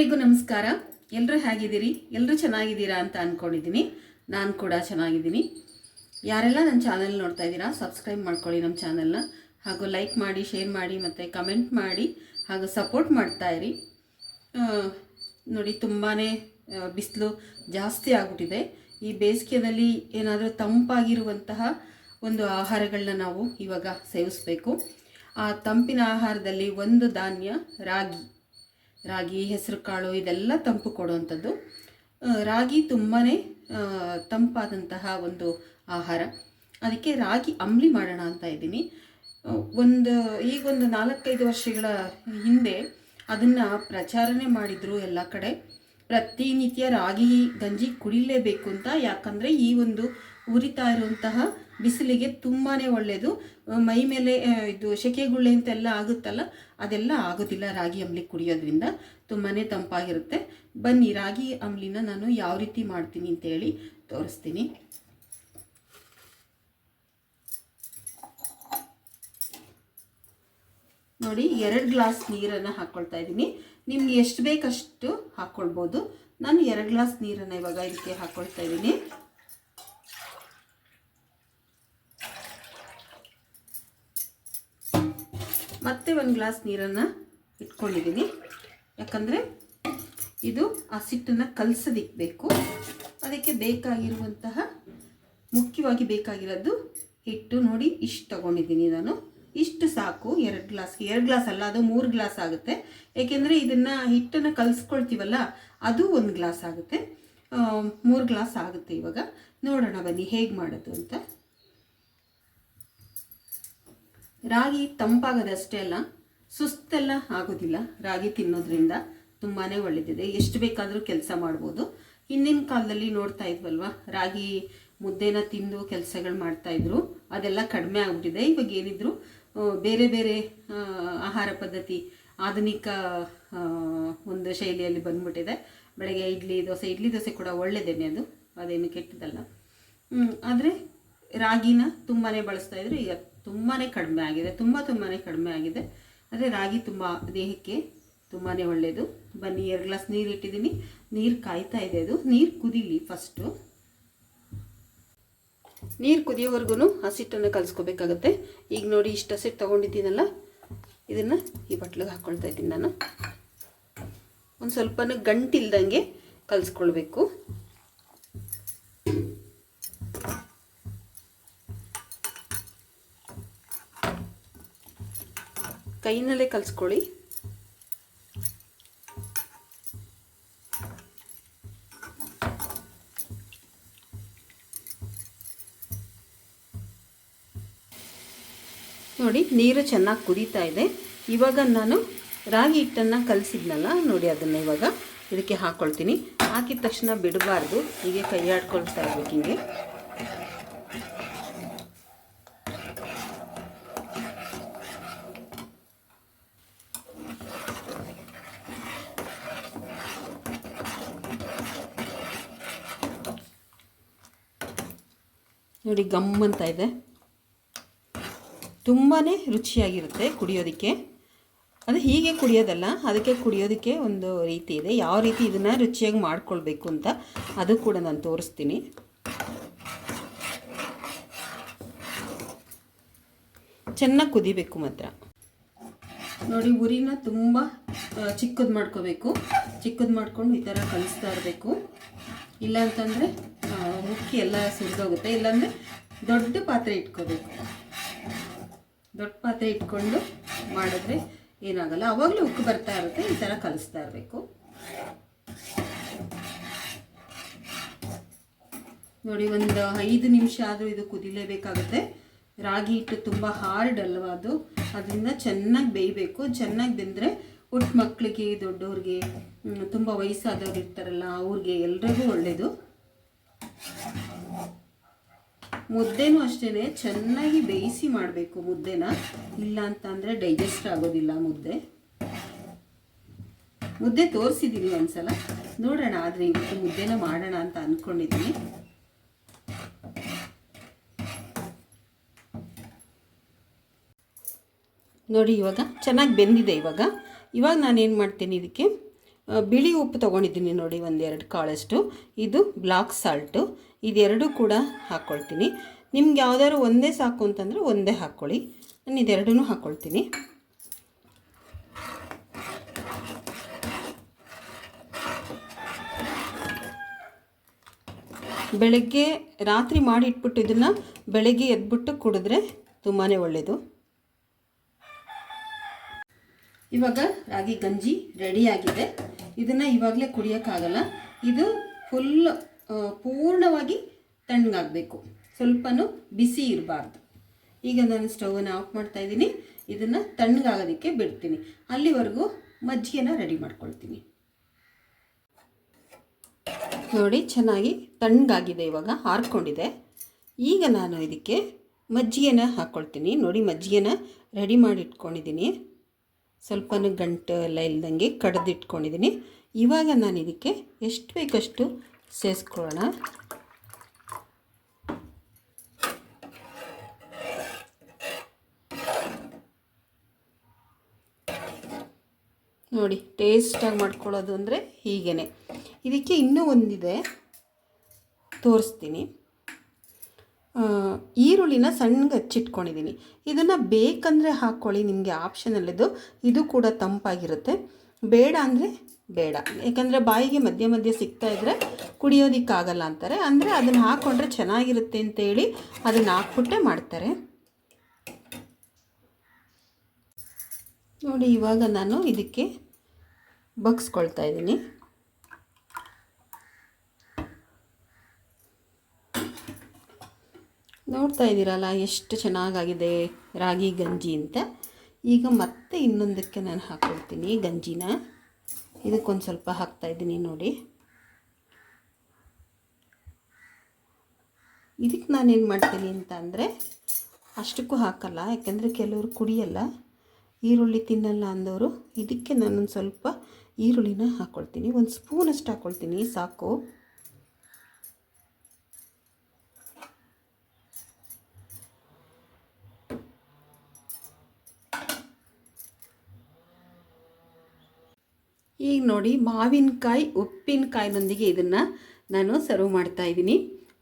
ಎಲ್ಲರಿಗೂ ನಮಸ್ಕಾರ. ಎಲ್ಲರೂ ಹೇಗಿದ್ದೀರಿ? ಎಲ್ಲರೂ ಚೆನ್ನಾಗಿದ್ದೀರಾ ಅಂತ ಅಂದ್ಕೊಂಡಿದ್ದೀನಿ ನಾನು ಕೂಡ ಚೆನ್ನಾಗಿದ್ದೀನಿ. ಯಾರೆಲ್ಲ ನನ್ನ ಚಾನಲ್ ನೋಡ್ತಾ ಇದ್ದೀರಾ, ಸಬ್ಸ್ಕ್ರೈಬ್ ಮಾಡ್ಕೊಳ್ಳಿ ನಮ್ಮ ಚಾನಲ್ನ. ಹಾಗೂ ಲೈಕ್ ಮಾಡಿ, ಶೇರ್ ಮಾಡಿ, ಮತ್ತು ಕಮೆಂಟ್ ಮಾಡಿ, ಹಾಗೂ ಸಪೋರ್ಟ್ ಮಾಡ್ತಾ ಇರಿ. ನೋಡಿ ತುಂಬಾ ಬಿಸಿಲು ಜಾಸ್ತಿ ಆಗಿಬಿಟ್ಟಿದೆ. ಈ ಬೇಸಿಗೆಯಲ್ಲಿ ಏನಾದರೂ ತಂಪಾಗಿರುವಂತಹ ಒಂದು ಆಹಾರಗಳನ್ನ ನಾವು ಇವಾಗ ಸೇವಿಸಬೇಕು. ಆ ತಂಪಿನ ಆಹಾರದಲ್ಲಿ ಒಂದು ಧಾನ್ಯ ರಾಗಿ. ರಾಗಿ, ಹೆಸರು ಕಾಳು ಇದೆಲ್ಲ ತಂಪು ಕೊಡುವಂಥದ್ದು. ರಾಗಿ ತುಂಬಾ ತಂಪಾದಂತಹ ಒಂದು ಆಹಾರ. ಅದಕ್ಕೆ ರಾಗಿ ಅಂಬ್ಲಿ ಮಾಡೋಣ ಅಂತ ಇದ್ದೀನಿ. ಒಂದು ಈಗೊಂದು ನಾಲ್ಕೈದು ವರ್ಷಗಳ ಹಿಂದೆ ಅದನ್ನು ಪ್ರಚಾರನೆ ಮಾಡಿದರು ಎಲ್ಲ ಕಡೆ. ಪ್ರತಿನಿತ್ಯ ರಾಗಿ ಗಂಜಿ ಕುಡಿಲೇಬೇಕು ಅಂತ, ಯಾಕಂದರೆ ಈ ಒಂದು ಉರಿತಾ ಇರುವಂತಹ ಬಿಸಿಲಿಗೆ ತುಂಬಾ ಒಳ್ಳೆಯದು ಮೈ ಮೇಲೆ ಇದು ಸೆಕೆಗುಳ್ಳೆ ಅಂತೆಲ್ಲ ಆಗುತ್ತಲ್ಲ, ಅದೆಲ್ಲ ಆಗೋದಿಲ್ಲ ರಾಗಿ ಅಂಬ್ಲಿ ಕುಡಿಯೋದ್ರಿಂದ. ತುಂಬಾ ತಂಪಾಗಿರುತ್ತೆ. ಬನ್ನಿ, ರಾಗಿ ಅಂಬ್ಲಿನ ನಾನು ಯಾವ ರೀತಿ ಮಾಡ್ತೀನಿ ಅಂತೇಳಿ ತೋರಿಸ್ತೀನಿ. ನೋಡಿ, ಎರಡು ಗ್ಲಾಸ್ ನೀರನ್ನು ಹಾಕ್ಕೊಳ್ತಾ ಇದ್ದೀನಿ. ನಿಮ್ಗೆ ಎಷ್ಟು ಬೇಕಷ್ಟು ಹಾಕ್ಕೊಳ್ಬೋದು ನಾನು ಎರಡು ಗ್ಲಾಸ್ ನೀರನ್ನು ಇವಾಗ ಇದಕ್ಕೆ ಹಾಕ್ಕೊಳ್ತಾ ಇದ್ದೀನಿ. ಮತ್ತೆ ಒಂದು ಗ್ಲಾಸ್ ನೀರನ್ನು ಇಟ್ಕೊಂಡಿದ್ದೀನಿ. ಯಾಕಂದರೆ ಇದು ಆ ಸಿಟ್ಟನ್ನು ಬೇಕು. ಅದಕ್ಕೆ ಬೇಕಾಗಿರುವಂತಹ, ಮುಖ್ಯವಾಗಿ ಬೇಕಾಗಿರೋದು ಹಿಟ್ಟು ನೋಡಿ ಇಷ್ಟು ತಗೊಂಡಿದ್ದೀನಿ ನಾನು. ಇಷ್ಟು ಸಾಕು, ಎರಡು ಗ್ಲಾಸ್ಗೆ. ಎರಡು ಗ್ಲಾಸ್ ಅಲ್ಲ, ಅದು ಮೂರು ಗ್ಲಾಸ್ ಆಗುತ್ತೆ. ಏಕೆಂದರೆ ಇದನ್ನು ಹಿಟ್ಟನ್ನು ಕಲಿಸ್ಕೊಳ್ತೀವಲ್ಲ, ಅದು ಒಂದು ಗ್ಲಾಸ್ ಆಗುತ್ತೆ. ಮೂರು ಗ್ಲಾಸ್ ಆಗುತ್ತೆ ಇವಾಗ. ನೋಡೋಣ ಬನ್ನಿ, ಹೇಗೆ ಮಾಡೋದು ಅಂತ. ರಾಗಿ ತಂಪಾಗೋದಷ್ಟೇ ಅಲ್ಲ, ಸುಸ್ತೆಲ್ಲ ಆಗೋದಿಲ್ಲ. ರಾಗಿ ತಿನ್ನೋದ್ರಿಂದ ತುಂಬಾ ಒಳ್ಳೆಯದಿದೆ ಎಷ್ಟು ಬೇಕಾದರೂ ಕೆಲಸ ಮಾಡ್ಬೋದು. ಹಿಂದಿನ ಕಾಲದಲ್ಲಿ ನೋಡ್ತಾ ಇದ್ವಲ್ವ, ರಾಗಿ ಮುದ್ದೆನ ತಿಂದು ಕೆಲಸಗಳು ಮಾಡ್ತಾಯಿದ್ರು ಅದೆಲ್ಲ ಕಡಿಮೆ ಆಗ್ಬಿಟ್ಟಿದೆ. ಇವಾಗ ಏನಿದ್ರು ಬೇರೆ ಬೇರೆ ಆಹಾರ ಪದ್ಧತಿ, ಆಧುನಿಕ ಒಂದು ಶೈಲಿಯಲ್ಲಿ ಬಂದ್ಬಿಟ್ಟಿದೆ. ಬೆಳಗ್ಗೆ ಇಡ್ಲಿ ದೋಸೆ ಇಡ್ಲಿ ದೋಸೆ ಕೂಡ ಒಳ್ಳೆಯದೇನೆ ಅದು, ಅದೇನು ಕೆಟ್ಟದಲ್ಲ ಆದರೆ ರಾಗಿನ ತುಂಬಾ ಬಳಸ್ತಾ ಇದ್ರು. ಈಗ ತುಂಬಾ ಕಡಿಮೆ ಆಗಿದೆ. ತುಂಬ ತುಂಬಾ ಕಡಿಮೆ ಆಗಿದೆ. ಆದರೆ ರಾಗಿ ತುಂಬ ದೇಹಕ್ಕೆ ತುಂಬಾ ಒಳ್ಳೆಯದು ಬನ್ನಿ, ಎರಡು ಗ್ಲಾಸ್ ನೀರು ಇಟ್ಟಿದ್ದೀನಿ. ನೀರು ಕಾಯ್ತಾ ಇದೆ ಅದು. ನೀರು ಕುದೀಲಿ ಫಸ್ಟು ನೀರು ಕುದಿಯೋವರೆಗೂ ಹಸಿಟ್ಟನ್ನು ಕಲಿಸ್ಕೋಬೇಕಾಗತ್ತೆ. ಈಗ ನೋಡಿ ಇಷ್ಟು ಹಸಿಟ್ಟು ತೊಗೊಂಡಿದ್ದೀನಲ್ಲ? ಇದನ್ನು ಈ ಬಟ್ಲಿಗೆ ಹಾಕ್ಕೊಳ್ತಾ ಇದ್ದೀನಿ ನಾನು. ಒಂದು ಸ್ವಲ್ಪನೂ ಗಂಟಿಲ್ದಂಗೆ ಕಲಿಸ್ಕೊಳ್ಬೇಕು. ಕೈನಲ್ಲೇ ಕಲಿಸ್ಕೊಳ್ಳಿ. ನೋಡಿ, ನೀರು ಚೆನ್ನಾಗಿ ಕುದೀತಾ ಇದೆ. ಇವಾಗ ನಾನು ರಾಗಿ ಹಿಟ್ಟನ್ನು ಕಲಸಿದ್ನಲ್ಲ, ನೋಡಿ ಅದನ್ನು ಇವಾಗ ಇದಕ್ಕೆ ಹಾಕ್ಕೊಳ್ತೀನಿ ಹಾಕಿದ ತಕ್ಷಣ ಬಿಡಬಾರ್ದು, ಹೀಗೆ ಕೈ ಆಡ್ಕೊಳ್ತಾ ಇರ್ಬೇಕು ಹಿಂಗೆ. ನೋಡಿ ಗಮ್ ಅಂತ ಇದೆ. ತುಂಬಾ ರುಚಿಯಾಗಿರುತ್ತೆ ಕುಡಿಯೋದಕ್ಕೆ. ಅದು ಹೀಗೆ ಕುಡಿಯೋದಲ್ಲ, ಅದಕ್ಕೆ ಕುಡಿಯೋದಕ್ಕೆ ಒಂದು ರೀತಿ ಇದೆ. ಯಾವ ರೀತಿ ಇದನ್ನು ರುಚಿಯಾಗಿ ಮಾಡ್ಕೊಳ್ಬೇಕು ಅಂತ ಅದು ಕೂಡ ನಾನು ತೋರಿಸ್ತೀನಿ. ಚೆನ್ನಾಗಿ ಕುದಿಬೇಕು ಮಾತ್ರ. ನೋಡಿ, ಉರಿನ ತುಂಬ ಚಿಕ್ಕದು ಮಾಡ್ಕೋಬೇಕು. ಚಿಕ್ಕದು ಮಾಡ್ಕೊಂಡು ಈ ಥರ ಕಲಿಸ್ತಾ ಇರಬೇಕು. ಇಲ್ಲ ಅಂತಂದರೆ ಮುಕ್ಕಿ ಎಲ್ಲ ಸುರಿದೋಗುತ್ತೆ. ಇಲ್ಲಾಂದರೆ ದೊಡ್ಡ ಪಾತ್ರೆ ಇಟ್ಕೋಬೇಕು. ದೊಡ್ಡ ಪಾತ್ರೆ ಇಟ್ಕೊಂಡು ಮಾಡಿದ್ರೆ ಏನಾಗಲ್ಲ. ಅವಾಗಲೂ ಉಕ್ಕು ಬರ್ತಾ ಇರುತ್ತೆ, ಈ ಥರ ಕಲಿಸ್ತಾ ಇರಬೇಕು. ನೋಡಿ, ಒಂದು ಐದು ನಿಮಿಷ ಆದರೂ ಇದು ಕುದಿಲೇಬೇಕಾಗುತ್ತೆ. ರಾಗಿ ಹಿಟ್ಟು ತುಂಬ ಹಾರ್ಡ್ ಅಲ್ವಾ ಅದು? ಅದರಿಂದ ಚೆನ್ನಾಗಿ ಬೇಯಬೇಕು. ಚೆನ್ನಾಗಿ ಬೆಂದರೆ ಹುಟ್ಟು ಮಕ್ಕಳಿಗೆ ದೊಡ್ಡವ್ರಿಗೆ ತುಂಬ ವಯಸ್ಸಾದವ್ರು ಇರ್ತಾರಲ್ಲ, ಅವ್ರಿಗೆ ಎಲ್ರಿಗೂ ಒಳ್ಳೆಯದು ಮುದ್ದೆನೂ ಅಷ್ಟೇ ಚೆನ್ನಾಗಿ ಬೇಯಿಸಿ ಮಾಡಬೇಕು ಮುದ್ದೆನ. ಇಲ್ಲ ಅಂತ ಡೈಜೆಸ್ಟ್ ಆಗೋದಿಲ್ಲ ಮುದ್ದೆ. ಮುದ್ದೆ ತೋರಿಸಿದ್ದೀನಿ ಒಂದ್ಸಲ. ನೋಡೋಣ, ಆದರೆ ಇವತ್ತು ಮುದ್ದೆನ ಮಾಡೋಣ ಅಂತ ಅಂದ್ಕೊಂಡಿದ್ದೀನಿ ನೋಡಿ ಇವಾಗ, ಚೆನ್ನಾಗಿ ಬೆಂದಿದೆ ಇವಾಗ. ಇವಾಗ ನಾನೇನು ಮಾಡ್ತೀನಿ ಇದಕ್ಕೆ? ಬಿಳಿ ಉಪ್ಪು ತೊಗೊಂಡಿದ್ದೀನಿ ನೋಡಿ ಒಂದೆರಡು ಕಾಳಷ್ಟು. ಇದು ಬ್ಲಾಕ್ ಸಾಲ್ಟು. ಇದೆರಡು ಕೂಡ ಹಾಕ್ಕೊಳ್ತೀನಿ ನಿಮ್ಗೆ ಯಾವ್ದಾದ್ರು ಒಂದೇ ಸಾಕು ಅಂತಂದರೆ ಒಂದೇ ಹಾಕ್ಕೊಳ್ಳಿ ನಾನು ಇದೆರಡೂ ಹಾಕ್ಕೊಳ್ತೀನಿ ಬೆಳಗ್ಗೆ ರಾತ್ರಿ ಮಾಡಿ ಇಟ್ಬಿಟ್ಟು ಇದನ್ನು ಬೆಳಗ್ಗೆ ಎದ್ಬಿಟ್ಟು ಕುಡಿದ್ರೆ ತುಂಬಾ ಒಳ್ಳೆಯದು ಇವಾಗ ರಾಗಿ ಗಂಜಿ ರೆಡಿಯಾಗಿದೆ ಇದನ್ನು ಇವಾಗಲೇ ಕುಡಿಯೋಕ್ಕಾಗಲ್ಲ. ಇದು ಫುಲ್ ಪೂರ್ಣವಾಗಿ ತಣ್ಣಗಾಗಬೇಕು. ಸ್ವಲ್ಪನೂ ಬಿಸಿ ಇರಬಾರ್ದು. ಈಗ ನಾನು ಸ್ಟವನ್ನು ಆಫ್ ಮಾಡ್ತಾ ಇದ್ದೀನಿ. ಇದನ್ನು ತಣ್ಣಗಾಗೋದಕ್ಕೆ ಬಿಡ್ತೀನಿ. ಅಲ್ಲಿವರೆಗೂ ಮಜ್ಜಿಗೆನ ರೆಡಿ ಮಾಡ್ಕೊಳ್ತೀನಿ. ನೋಡಿ, ಚೆನ್ನಾಗಿ ತಣ್ಣಗಾಗಿದೆ ಇವಾಗ ಹಾರ್ಕೊಂಡಿದೆ ಈಗ ನಾನು ಇದಕ್ಕೆ ಮಜ್ಜಿಗೆನ ಹಾಕ್ಕೊಳ್ತೀನಿ ನೋಡಿ, ಮಜ್ಜಿಗೆನ ರೆಡಿ ಮಾಡಿ ಇಟ್ಕೊಂಡಿದ್ದೀನಿ ಸ್ವಲ್ಪನೂ ಗಂಟು ಎಲ್ಲ ಇಲ್ದಂಗೆ ಕಡ್ದಿಟ್ಕೊಂಡಿದ್ದೀನಿ ಇವಾಗ ನಾನು ಇದಕ್ಕೆ ಎಷ್ಟು ಬೇಕಷ್ಟು ಸೇರಿಸ್ಕೊಳ್ಳೋಣ ನೋಡಿ, ಟೇಸ್ಟಾಗಿ ಮಾಡ್ಕೊಳ್ಳೋದು ಅಂದರೆ ಹೀಗೇ ಇದಕ್ಕೆ ಇನ್ನೂ ಒಂದಿದೆ. ತೋರಿಸ್ತೀನಿ. ಈರುಳ್ಳಿನ ಸಣ್ಣಗೆ ಹಚ್ಚಿಟ್ಕೊಂಡಿದ್ದೀನಿ ಇದನ್ನು ಬೇಕಂದರೆ ಹಾಕ್ಕೊಳ್ಳಿ ನಿಮಗೆ ಆಪ್ಷನಲ್ಲಿದ್ದು ಇದು ಕೂಡ ತಂಪಾಗಿರುತ್ತೆ. ಬೇಡ ಅಂದರೆ ಬೇಡ. ಯಾಕಂದರೆ ಬಾಯಿಗೆ ಮಧ್ಯೆ ಮಧ್ಯೆ ಸಿಗ್ತಾ ಇದ್ದರೆ ಕುಡಿಯೋದಕ್ಕಾಗಲ್ಲ ಅಂತಾರೆ. ಅಂದರೆ ಅದನ್ನು ಹಾಕ್ಕೊಂಡ್ರೆ ಚೆನ್ನಾಗಿರುತ್ತೆ ಅಂತೇಳಿ ಅದನ್ನು ಹಾಕ್ಬಿಟ್ಟೆ ಮಾಡ್ತಾರೆ. ನೋಡಿ, ಇವಾಗ ನಾನು ಇದಕ್ಕೆ ಬಗ್ಸ್ಕೊಳ್ತಾ ಇದ್ದೀನಿ. ನೋಡ್ತಾ ಇದ್ದೀರಲ್ಲ, ಎಷ್ಟು ಚೆನ್ನಾಗಾಗಿದೆ ರಾಗಿ ಗಂಜಿ ಅಂತ. ಈಗ ಮತ್ತೆ ಇನ್ನೊಂದಕ್ಕೆ ನಾನು ಹಾಕ್ಕೊಳ್ತೀನಿ ಗಂಜಿನ. ಇದಕ್ಕೊಂದು ಸ್ವಲ್ಪ ಹಾಕ್ತಾ ಇದ್ದೀನಿ ನೋಡಿ. ಇದಕ್ಕೆ ನಾನೇನು ಮಾಡ್ತೀನಿ ಅಂತ ಅಂದರೆ, ಅಷ್ಟಕ್ಕೂ ಹಾಕಲ್ಲ, ಯಾಕೆಂದರೆ ಕೆಲವರು ಕುಡಿಯಲ್ಲ, ಈರುಳ್ಳಿ ತಿನ್ನಲ್ಲ ಅಂದವರು, ಇದಕ್ಕೆ ನಾನೊಂದು ಸ್ವಲ್ಪ ಈರುಳ್ಳಿನ ಹಾಕ್ಕೊಳ್ತೀನಿ ಒಂದು ಸ್ಪೂನಷ್ಟು ಹಾಕ್ಕೊಳ್ತೀನಿ ಸಾಕು. ಈಗ ನೋಡಿ ಮಾವಿನಕಾಯಿ, ಉಪ್ಪಿನಕಾಯಿನೊಂದಿಗೆ ಇದನ್ನು ನಾನು ಸರ್ವ್ ಮಾಡ್ತಾ ಇದ್ದೀನಿ.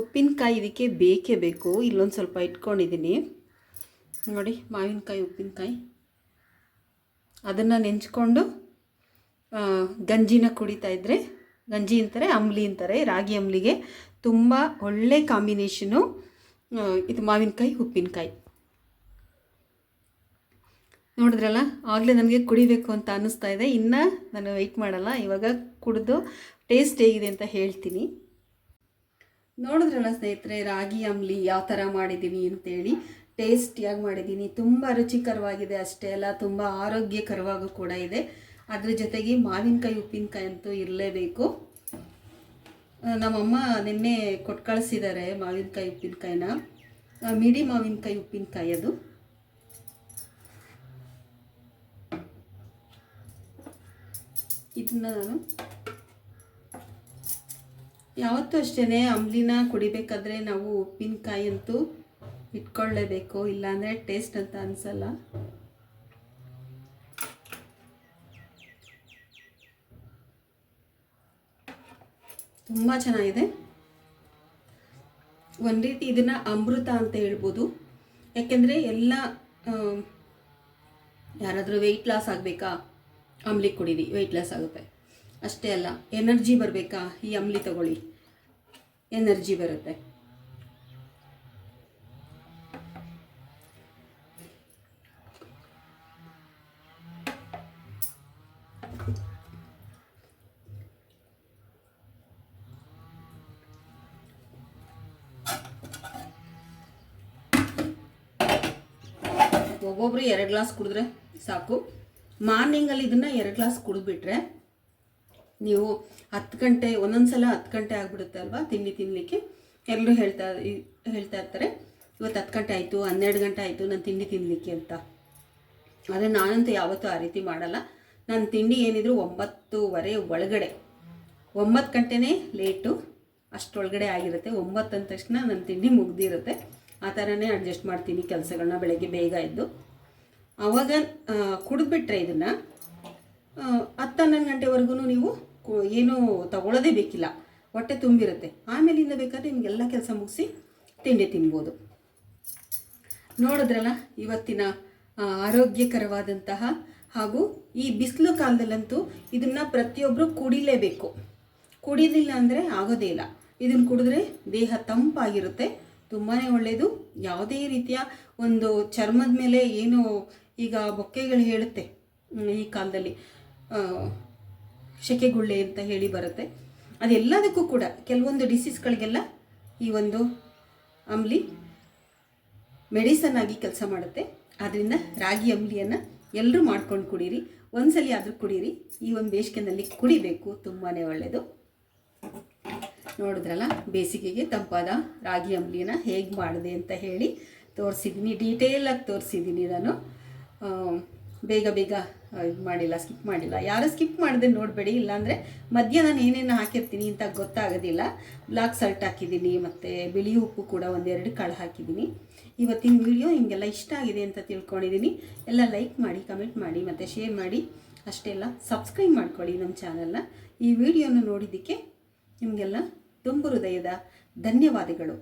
ಉಪ್ಪಿನಕಾಯಿ ಇದಕ್ಕೆ ಬೇಕೇ ಬೇಕು. ಇಲ್ಲೊಂದು ಸ್ವಲ್ಪ ಇಟ್ಕೊಂಡಿದ್ದೀನಿ. ನೋಡಿ ಮಾವಿನಕಾಯಿ, ಉಪ್ಪಿನಕಾಯಿ. ಅದನ್ನು ನೆಂಚ್ಕೊಂಡು ಗಂಜಿನ ಕುಡಿತಾ ಇದ್ದರೆ ಗಂಜಿ ಅಂತಾರೆ, ಅಂಬ್ಲಿ ಅಂತಾರೆ, ರಾಗಿ ಅಂಬ್ಲಿಗೆ ತುಂಬ ಒಳ್ಳೆ ಕಾಂಬಿನೇಷನು ಇದು ಮಾವಿನಕಾಯಿ, ಉಪ್ಪಿನಕಾಯಿ. ನೋಡಿದ್ರಲ್ಲ? ಆಗಲೇ ನನಗೆ ಕುಡಿಬೇಕು ಅಂತ ಅನ್ನಿಸ್ತಾ ಇದೆ. ಇನ್ನು ನಾನು ವೆಯ್ಟ್ ಮಾಡಲ್ಲ. ಇವಾಗ ಕುಡಿದು ಟೇಸ್ಟ್ ಹೇಗಿದೆ ಅಂತ ಹೇಳ್ತೀನಿ. ನೋಡಿದ್ರಲ್ಲ ಸ್ನೇಹಿತರೆ, ರಾಗಿ, ಅಂಬ್ಲಿ ಯಾವ ಥರ ಮಾಡಿದ್ದೀನಿ ಅಂತೇಳಿ? ಟೇಸ್ಟಿಯಾಗಿ ಮಾಡಿದ್ದೀನಿ ತುಂಬ ರುಚಿಕರವಾಗಿದೆ ಅಷ್ಟೇ ಅಲ್ಲ, ತುಂಬ ಆರೋಗ್ಯಕರವಾಗೂ ಕೂಡ ಇದೆ. ಅದ್ರ ಜೊತೆಗೆ ಮಾವಿನಕಾಯಿ, ಉಪ್ಪಿನಕಾಯಿ ಅಂತೂ ಇರಲೇಬೇಕು. ನಮ್ಮಮ್ಮ ನಿನ್ನೆ ಕೊಟ್ಟು ಕಳಿಸಿದ್ದಾರೆ ಮಾವಿನಕಾಯಿ, ಉಪ್ಪಿನಕಾಯಿನ. ಮಿಡಿ ಮಾವಿನಕಾಯಿ, ಉಪ್ಪಿನಕಾಯಿ ಅದು. ಇದನ್ನ ನಾನು ಯಾವತ್ತೂ ಅಷ್ಟೇ ಅಂಬ್ಲಿನ ಕುಡಿಬೇಕಾದ್ರೆ ನಾವು ಉಪ್ಪಿನಕಾಯಿ ಅಂತೂ ಇಟ್ಕೊಳ್ಳೇಬೇಕು, ಇಲ್ಲಾಂದರೆ ಟೇಸ್ಟ್ ಅಂತ ಅನಿಸಲ್ಲ. ತುಂಬ ಚೆನ್ನಾಗಿದೆ. ಒಂದು ರೀತಿ ಇದನ್ನು ಅಮೃತ ಅಂತ ಹೇಳ್ಬೋದು. ಯಾಕೆಂದರೆ ಎಲ್ಲ ಯಾರಾದರೂ ವೆಯ್ಟ್ ಲಾಸ್ ಆಗಬೇಕಾ? ಅಂಬ್ಲಿ ಕುಡೀರಿ ವೆಯ್ಟ್ ಲಾಸ್ ಆಗುತ್ತೆ. ಅಷ್ಟೇ ಅಲ್ಲ ಎನರ್ಜಿ ಬರಬೇಕಾ? ಈ ಅಂಬ್ಲಿ ತಗೊಳ್ಳಿ. ಎನರ್ಜಿ ಬರುತ್ತೆ. ಒಬ್ಬೊಬ್ರು ಎರಡು ಗ್ಲಾಸ್ ಕುಡಿದ್ರೆ ಸಾಕು. ಮಾರ್ನಿಂಗಲ್ಲಿ ಇದನ್ನು ಎರಡು ಗ್ಲಾಸ್ ಕುಡಿದ್ಬಿಟ್ರೆ ನೀವು ಹತ್ತು ಗಂಟೆ ಒಂದೊಂದು ಸಲ ಹತ್ತು ಗಂಟೆ ಆಗಿಬಿಡುತ್ತೆ ಅಲ್ವಾ? ತಿಂಡಿ ತಿನ್ನಲಿಕ್ಕೆ ಎಲ್ಲರೂ ಹೇಳ್ತಾ ಹೇಳ್ತಾ ಇರ್ತಾರೆ, ಇವತ್ತು ಹತ್ತು ಗಂಟೆ ಆಯಿತು, ಹನ್ನೆರಡು ಗಂಟೆ ಆಯಿತು, ನಾನು ತಿಂಡಿ ತಿನ್ನಲಿಕ್ಕೆ ಅಂತ. ಆದರೆ ನಾನಂತೂ ಯಾವತ್ತೂ ಆ ರೀತಿ ಮಾಡಲ್ಲ. ನನ್ನ ತಿಂಡಿ ಏನಿದ್ರು ಒಂಬತ್ತುವರೆ ಒಳಗಡೆ. ಒಂಬತ್ತು ಗಂಟೆನೇ ಲೇಟು ಅಷ್ಟರೊಳಗಡೆ ಆಗಿರುತ್ತೆ. ಒಂಬತ್ತು ಅಂದ ತಕ್ಷಣ ನನ್ನ ತಿಂಡಿ ಮುಗ್ದಿರುತ್ತೆ. ಆ ಥರನೇ ಅಡ್ಜಸ್ಟ್ ಮಾಡ್ತೀನಿ ಕೆಲಸಗಳನ್ನ ಬೆಳಗ್ಗೆ ಬೇಗ ಎದ್ದು. ಆವಾಗ ಕುಡಿದ್ಬಿಟ್ರೆ ಇದನ್ನು ಹತ್ತನ್ನೊಂದು ಗಂಟೆವರೆಗೂ ನೀವು ಏನು ತಗೊಳ್ಳೋದೇ ಬೇಕಿಲ್ಲ. ಹೊಟ್ಟೆ ತುಂಬಿರುತ್ತೆ. ಆಮೇಲಿಂದ ಬೇಕಾದ್ರೆ ನಿಮಗೆಲ್ಲ ಕೆಲಸ ಮುಗಿಸಿ ತಿಂಡಿ ತಿನ್ಬೋದು. ನೋಡಿದ್ರಲ್ಲ, ಇವತ್ತಿನ ಆರೋಗ್ಯಕರವಾದಂತಹ ಹಾಗೂ ಈ ಬಿಸಿಲು ಕಾಲದಲ್ಲಂತೂ ಇದನ್ನು ಪ್ರತಿಯೊಬ್ಬರು ಕುಡಿಲೇಬೇಕು. ಕುಡಿಲಿಲ್ಲ ಅಂದರೆ ಆಗೋದೇ ಇಲ್ಲ. ಇದನ್ನು ಕುಡಿದ್ರೆ ದೇಹ ತಂಪಾಗಿರುತ್ತೆ. ತುಂಬಾ ಒಳ್ಳೆಯದು ಯಾವುದೇ ರೀತಿಯ ಒಂದು ಚರ್ಮದ ಮೇಲೆ ಏನು ಈಗ ಬೊಕ್ಕೆಗಳು ಹೇಳುತ್ತೆ ಈ ಕಾಲದಲ್ಲಿ ಶೆಕೆಗುಳ್ಳೆ ಅಂತ ಹೇಳಿ ಬರುತ್ತೆ. ಅದೆಲ್ಲದಕ್ಕೂ ಕೂಡ ಕೆಲವೊಂದು ಡಿಸೀಸ್ಗಳಿಗೆಲ್ಲ ಈ ಒಂದು ಅಂಬ್ಲಿ ಮೆಡಿಸನ್ ಆಗಿ ಕೆಲಸ ಮಾಡುತ್ತೆ. ಆದ್ದರಿಂದ ರಾಗಿ ಅಂಬ್ಲಿಯನ್ನು ಎಲ್ಲರೂ ಮಾಡ್ಕೊಂಡು ಕುಡೀರಿ. ಒಂದ್ಸಲ ಆದರೂ ಕುಡೀರಿ. ಈ ಒಂದು ಬೇಸಿಗೆನಲ್ಲಿ ಕುಡಿಬೇಕು ತುಂಬಾ ಒಳ್ಳೆಯದು ನೋಡಿದ್ರಲ್ಲ, ಬೇಸಿಗೆಗೆ ತಂಪಾದ ರಾಗಿ ಅಂಬ್ಲಿನ ಹೇಗೆ ಮಾಡಿದೆ ಅಂತ ಹೇಳಿ ತೋರಿಸಿದ್ದೀನಿ ಡೀಟೇಲಾಗಿ ತೋರಿಸಿದ್ದೀನಿ ನಾನು. ಬೇಗ ಬೇಗ ಇದು ಮಾಡಿಲ್ಲ ಸ್ಕಿಪ್ ಮಾಡಿಲ್ಲ. ಯಾರು ಸ್ಕಿಪ್ ಮಾಡಿದೆ ನೋಡಬೇಡಿ, ಇಲ್ಲಾಂದರೆ ಮಧ್ಯ ನಾನು ಏನೇನು ಹಾಕಿರ್ತೀನಿ ಅಂತ ಗೊತ್ತಾಗೋದಿಲ್ಲ. ಬ್ಲಾಕ್ ಸಲ್ಟ್ ಹಾಕಿದ್ದೀನಿ, ಮತ್ತು ಬಿಳಿ ಉಪ್ಪು ಕೂಡ ಒಂದೆರಡು ಕಾಳು ಹಾಕಿದ್ದೀನಿ. ಇವತ್ತಿನ ವಿಡಿಯೋ ಹಿಂಗೆಲ್ಲ ಇಷ್ಟ ಆಗಿದೆ ಅಂತ ತಿಳ್ಕೊಂಡಿದ್ದೀನಿ ಎಲ್ಲ ಲೈಕ್ ಮಾಡಿ ಕಮೆಂಟ್ ಮಾಡಿ, ಮತ್ತು ಶೇರ್ ಮಾಡಿ. ಅಷ್ಟೆಲ್ಲ ಸಬ್ಸ್ಕ್ರೈಬ್ ಮಾಡ್ಕೊಳ್ಳಿ ನಮ್ಮ ಚಾನಲ್ನ ಈ ವಿಡಿಯೋನ ನೋಡಿದ್ದಕ್ಕೆ ನಿಮಗೆಲ್ಲ ತುಂಬು ಹೃದಯದ ಧನ್ಯವಾದಗಳು.